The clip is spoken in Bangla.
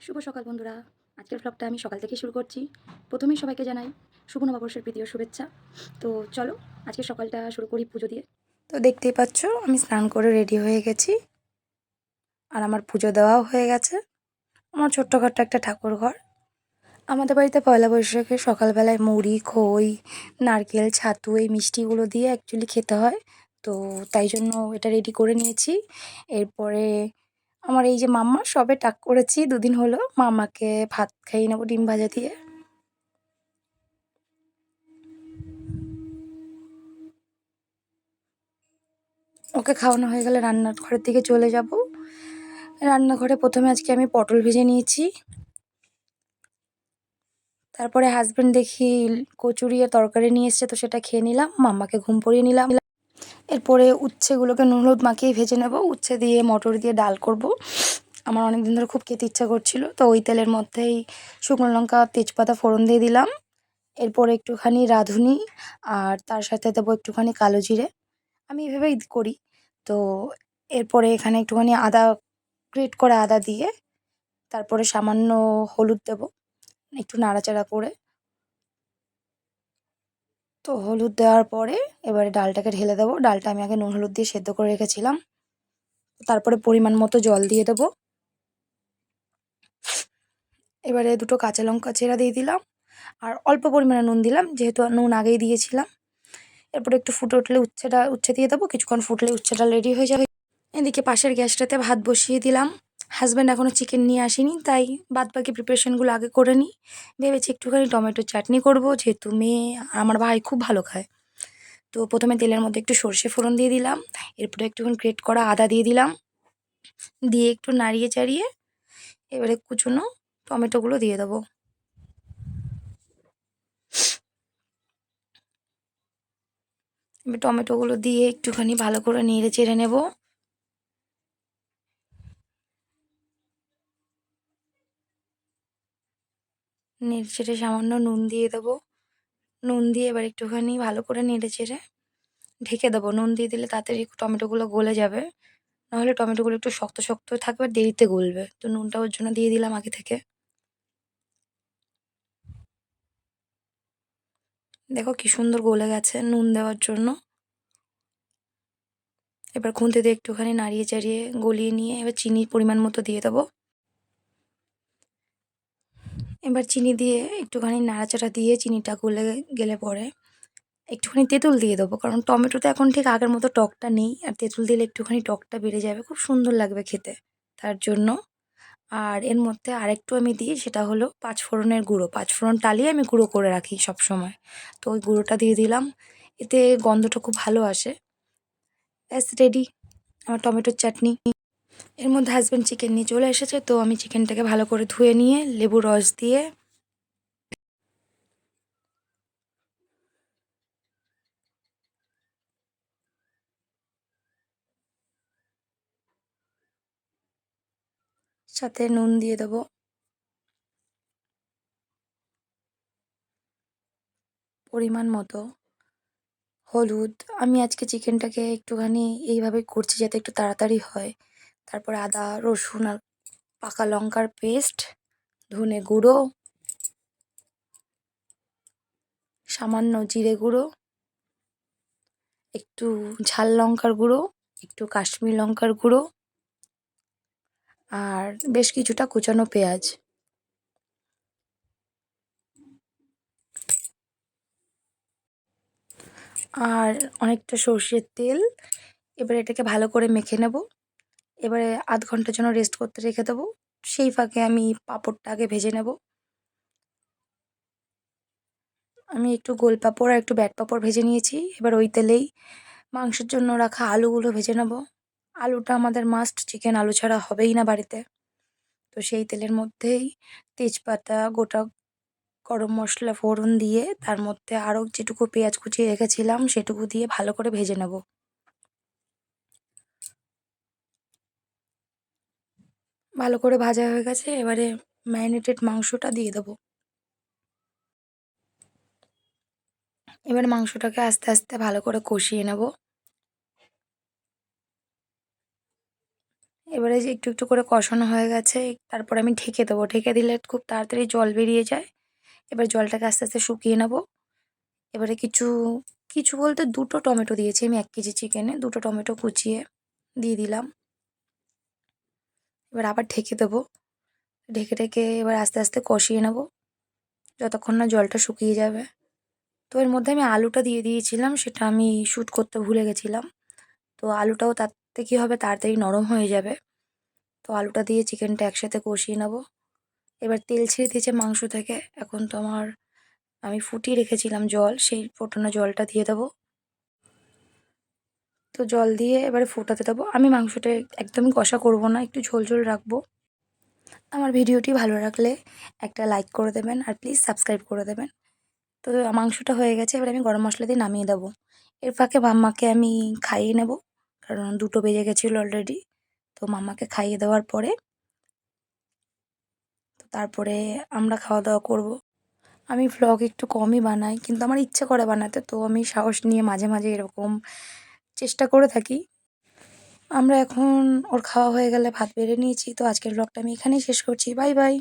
শুভ সকাল বন্ধুরা। আজকের ব্লগটা আমি সকাল থেকে শুরু করছি। প্রথমেই সবাইকে জানাই শুভ নববর্ষের প্রীতি ও শুভেচ্ছা। তো চলো, আজকে সকালটা শুরু করি পুজো দিয়ে। তো দেখতেই পাচ্ছ, আমি স্নান করে রেডি হয়ে গেছি। আর আমার পুজো দেওয়াও হয়ে গেছে। আমার ছোট্টখাট্ট একটা ঠাকুর ঘর। আমাদের বাড়িতে পয়লা বৈশাখে সকালবেলায় মুড়ি, খই, নারকেল, ছাতু এই মিষ্টিগুলো দিয়ে অ্যাকচুয়ালি খেতে হয়। তো তাই জন্য এটা রেডি করে নিয়েছি। এরপরে আমার এই যে মাম্মা, সবে টাক করেছি, দুদিন হলো। মামাকে ভাত খাইয়ে নেব, ডিম ভাজা দিয়ে। ওকে খাওয়ানো হয়ে গেলে রান্নার ঘরের দিকে চলে যাব। রান্নাঘরে প্রথমে আজকে আমি পটল ভেজে নিয়েছি। তারপরে হাজবেন্ড দেখি কচুরি আর তরকারি নিয়ে এসছে, তো সেটা খেয়ে নিলাম। মাম্মাকে ঘুম পড়িয়ে নিলাম। এরপরে উচ্ছেগুলোকে নুন, হলুদ মাখিয়ে ভেজে নেব। উচ্ছে দিয়ে মটর দিয়ে ডাল করব। আমার অনেক দিন ধরে খুব খেতে ইচ্ছা করছিল, তো ওই তেলের মধ্যেই শুকনো লঙ্কা, তেজপাতা, ফোড়ন দিয়ে দিলাম। এরপরে একটুখানি রাঁধুনি আর তার সাথে দেবো একটুখানি কালো জিরে। আমি এভাবেই করি। তো এরপরে এখানে একটুখানি আদা গ্রেট করা আদা দিয়ে তারপরে সামান্য হলুদ দেব, একটু নাড়াচাড়া করে। তো হলুদ দেওয়ার পরে এবারে ডালটাকে ঢেলে দেবো। ডালটা আমি আগে নুন, হলুদ দিয়ে সেদ্ধ করে রেখেছিলাম। তারপরে পরিমাণ মতো জল দিয়ে দেবো। এবারে দুটো কাঁচা লঙ্কা চেরা দিয়ে দিলাম। আর অল্প পরিমাণে নুন দিলাম, যেহেতু নুন আগেই দিয়েছিলাম। এরপরে একটু ফুটে উঠলে উচ্ছেটা, উচ্ছে দিয়ে দেবো। কিছুক্ষণ ফুটলে উচ্ছেটা রেডি হয়ে যাবে। এদিকে পাশের গ্যাসটাতে ভাত বসিয়ে দিলাম। হাজব্যান্ড এখনও চিকেন নিয়ে আসেনি, তাই বাদ বাকি প্রিপারেশনগুলো আগে করে নিই। ভেবেছি একটুখানি টমেটোর চাটনি করব, যেহেতু মেয়ে, আমার ভাই খুব ভালো খায়। তো প্রথমে তেলের মধ্যে একটু সর্ষে ফোড়ন দিয়ে দিলাম, এরপরে একটুখানি গ্রেট করা আদা দিয়ে দিলাম। দিয়ে একটু নাড়িয়ে চাড়িয়ে এবারে কুচুনো টমেটোগুলো দিয়ে দেবো। টমেটোগুলো দিয়ে একটুখানি ভালো করে নেড়ে চেড়ে নেব। নেড়ে চেড়ে সামান্য নুন দিয়ে দেবো। নুন দিয়ে এবার একটুখানি ভালো করে নেড়ে চেড়ে ঢেকে দেবো। নুন দিয়ে দিলে তাড়াতাড়ি টমেটোগুলো গলে যাবে। নাহলে টমেটোগুলো একটু শক্ত শক্ত থাকবে, দেরিতে গলবে। তো নুনটা ওর জন্য দিয়ে দিলাম আগে থেকে। দেখো কি সুন্দর গলে গেছে নুন দেওয়ার জন্য। এবার খুন্তি দিয়ে একটুখানি নাড়িয়ে চাড়িয়ে গলিয়ে নিয়ে এবার চিনির পরিমাণ মতো দিয়ে দেবো। এবার চিনি দিয়ে একটুখানি নাড়াচাড়া দিয়ে চিনিটা গলে গেলে পরে একটুখানি তেঁতুল দিয়ে দেবো। কারণ টমেটোতে এখন ঠিক আগের মতো টকটা নেই। আর তেঁতুল দিলে একটুখানি টকটা বেড়ে যাবে। খুব সুন্দর লাগবে খেতে তার জন্য। আর এর মধ্যে আরেকটু আমি দিই, সেটা হলো পাঁচ ফোড়নের গুঁড়ো। পাঁচ ফোড়ন টালিয়ে আমি গুঁড়ো করে রাখি সব সময় তো ওই গুঁড়োটা দিয়ে দিলাম। এতে গন্ধটা খুব ভালো আসে। ব্যাস রেডি আমার টমেটোর চাটনি এর মধ্যে হাজব্যান্ড চিকেন নিয়ে চলে এসেছে, তো আমি চিকেনটাকে ভালো করে ধুয়ে নিয়ে লেবু রস দিয়ে সাথে নুন দিয়ে দেবো। পরিমাণ মতো হলুদ। আমি আজকে চিকেনটাকে একটুখানি এইভাবে করছি যাতে একটু তাড়াতাড়ি হয়। তারপরে আদা, রসুন আর পাকা লঙ্কার পেস্ট, ধনে গুঁড়ো, সামান্য জিরে গুঁড়ো, একটু ঝাল লঙ্কার গুঁড়ো, একটু কাশ্মীর লঙ্কার গুঁড়ো আর বেশ কিছুটা কুচানো পেঁয়াজ। আর অনেকটা সর্ষের তেল। এবার এটাকে ভালো করে মেখে নেব। এবারে আধ ঘণ্টার জন্য রেস্ট করতে রেখে দেবো। সেই ফাঁকে আমি পাঁপড়টা আগে ভেজে নেব। আমি একটু গোল পাঁপড় আর একটু ব্যাট পাঁপড় ভেজে নিয়েছি। এবার ওই তেলেই মাংসের জন্য রাখা আলুগুলো ভেজে নেব। আলুটা আমাদের মাস্ট চিকেন আলু ছাড়া হবেই না বাড়িতে। তো সেই তেলের মধ্যেই তেজপাতা, গোটা গরম মশলা ফোড়ন দিয়ে তার মধ্যে আরও যেটুকু পেঁয়াজ কুচিয়ে রেখেছিলাম সেটুকু দিয়ে ভালো করে ভেজে নেব। ভালো করে ভাজা হয়ে গেছে, এবারে ম্যারিনেটেড মাংসটা দিয়ে দেবো। এবার মাংসটাকে আস্তে আস্তে ভালো করে কষিয়ে নেব। এবারে যে একটু একটু করে কষানো হয়ে গেছে, তারপর আমি ঢেকে দেবো। ঢেকে দিলে খুব তাড়াতাড়ি জল বেরিয়ে যায়। এবার জলটাকে আস্তে আস্তে শুকিয়ে নেব। এবারে কিছু কিছু বলতে দুটো টমেটো দিয়েছি, আমি এক কেজি চিকেনে দুটো টমেটো কুচিয়ে দিয়ে দিলাম। এবার আবার ঢেকে দেবো। ঢেকে ঢেকে এবার আস্তে আস্তে কষিয়ে নেব। যতক্ষণ না জলটা শুকিয়ে যাবে। তো এর মধ্যে আমি আলুটা দিয়ে দিয়েছিলাম, সেটা আমি শ্যুট করতে ভুলে গেছিলাম। তো আলুটাও তাতে কী হবে, তাড়াতাড়ি নরম হয়ে যাবে। তো আলুটা দিয়ে চিকেনটা একসাথে কষিয়ে নেব। এবার তেল ছেড়ে দিয়েছে মাংস থেকে। এখন তো আমার, আমি ফুটিয়ে রেখেছিলাম জল, সেই ফোটানো জলটা দিয়ে দেবো। তো জল দিয়ে এবারে ফোটাতে দেবো। আমি মাংসটা একদমই কষা করব না, একটু ঝোল ঝোল রাখব। আমার ভিডিওটি ভালো রাখলে একটা লাইক করে দেবেন আর প্লিজ সাবস্ক্রাইব করে দেবেন। তো মাংসটা হয়ে গেছে, এবার আমি গরম মশলা দিয়ে নামিয়ে দেবো। এর ফাঁকে মাম্মাকে আমি খাইয়ে নেব, কারণ দুটো বেজে গেছিল অলরেডি তো মাম্মাকে খাইয়ে দেওয়ার পরে তো তারপরে আমরা খাওয়া দাওয়া করব। আমি ভ্লগ একটু কমই বানাই, কিন্তু আমার ইচ্ছে করে বানাতে, তো আমি সাহস নিয়ে মাঝে মাঝে এরকম চেষ্টা করে থাকি। আমরা এখন ওর খাওয়া হয়ে গেলে ভাত বেড়ে নিয়েছি। তো আজকের ব্লগটা আমি এখানেই শেষ করছি। Bye bye